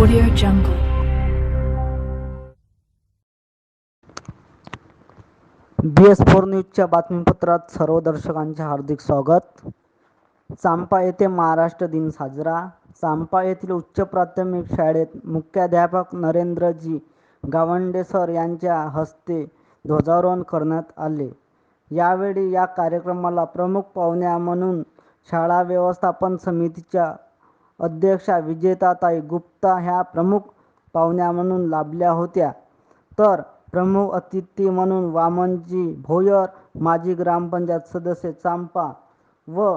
Audio Jungle. B S four न्यूजच्या बातमीपत्रात सर्व दर्शकांचे हार्दिक स्वागत. चांपा येथे महाराष्ट्र दिन साजरा. चांपा येथील उच्च प्राथमिक शाळेत मुख्याध्यापक नरेंद्रजी गावंडे सर यांच्या हस्ते ध्वजारोहण करण्यात आले. यावेळी या कार्यक्रमाला प्रमुख पाहुण्या म्हणून शाळा व्यवस्थापन समितीच्या अध्यक्षा विजेताताई गुप्ता ह्या प्रमुख पाहुण्या म्हणून लाभल्या होत्या. तर प्रमुख अतिथी म्हणून वामनजी भोयर माजी ग्रामपंचायत सदस्य चांपा व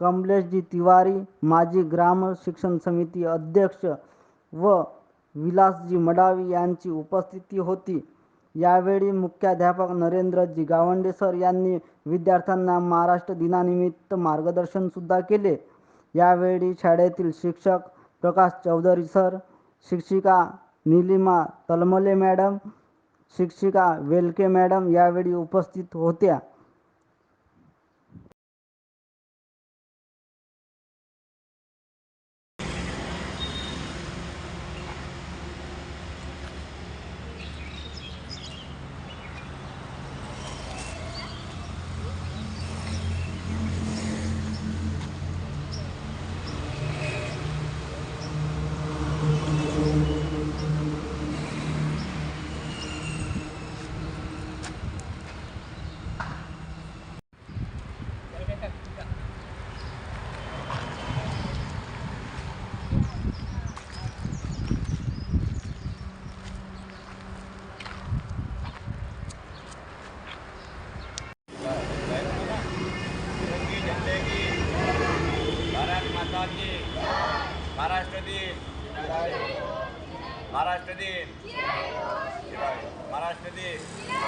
कमलेशजी तिवारी माजी ग्राम शिक्षण समिती अध्यक्ष व विलासजी मडावी यांची उपस्थिती होती. यावेळी मुख्याध्यापक नरेंद्रजी गावंडे सर यांनी विद्यार्थ्यांना महाराष्ट्र दिनानिमित्त मार्गदर्शन सुद्धा केले. यावेळी शाळेतील शिक्षक प्रकाश चौधरी सर शिक्षिका निलिमा तलमले मॅडम शिक्षिका वेलके मॅडम यावेळी उपस्थित होत्या. भारत माता की महाराष्ट्र दिन महाराष्ट्र दिन महाराष्ट्र दिन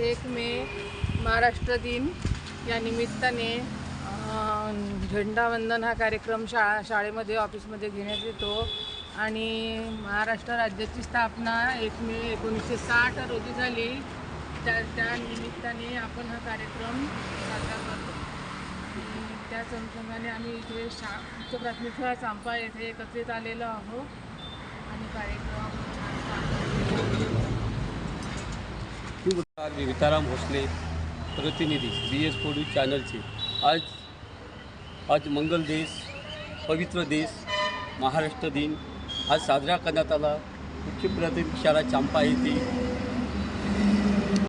एक मे महाराष्ट्र दिन. या निमित्ताने झेंडावंदन हा कार्यक्रम शाळा शाळेमध्ये ऑफिसमध्ये घेण्यात येतो. आणि महाराष्ट्र राज्याची स्थापना एक मे एकोणीसशे साठ रोजी झाली. त्या त्या निमित्ताने आपण हा कार्यक्रम साजरा करतो. आणि त्याच अनुषंगाने आम्ही इथे शा उच्च प्राथमिक शाळा चांपा येथे एकत्रित आलेलो आहोत. आणि कार्यक्रम मी विताराम भोसले प्रतिनिधी बी एस फोडू चॅनलचे. आज आज मंगल देश पवित्र देश महाराष्ट्र दिन. आज साजरा करण्यात आला. उच्च प्राथमिक शाळा चांपा येथे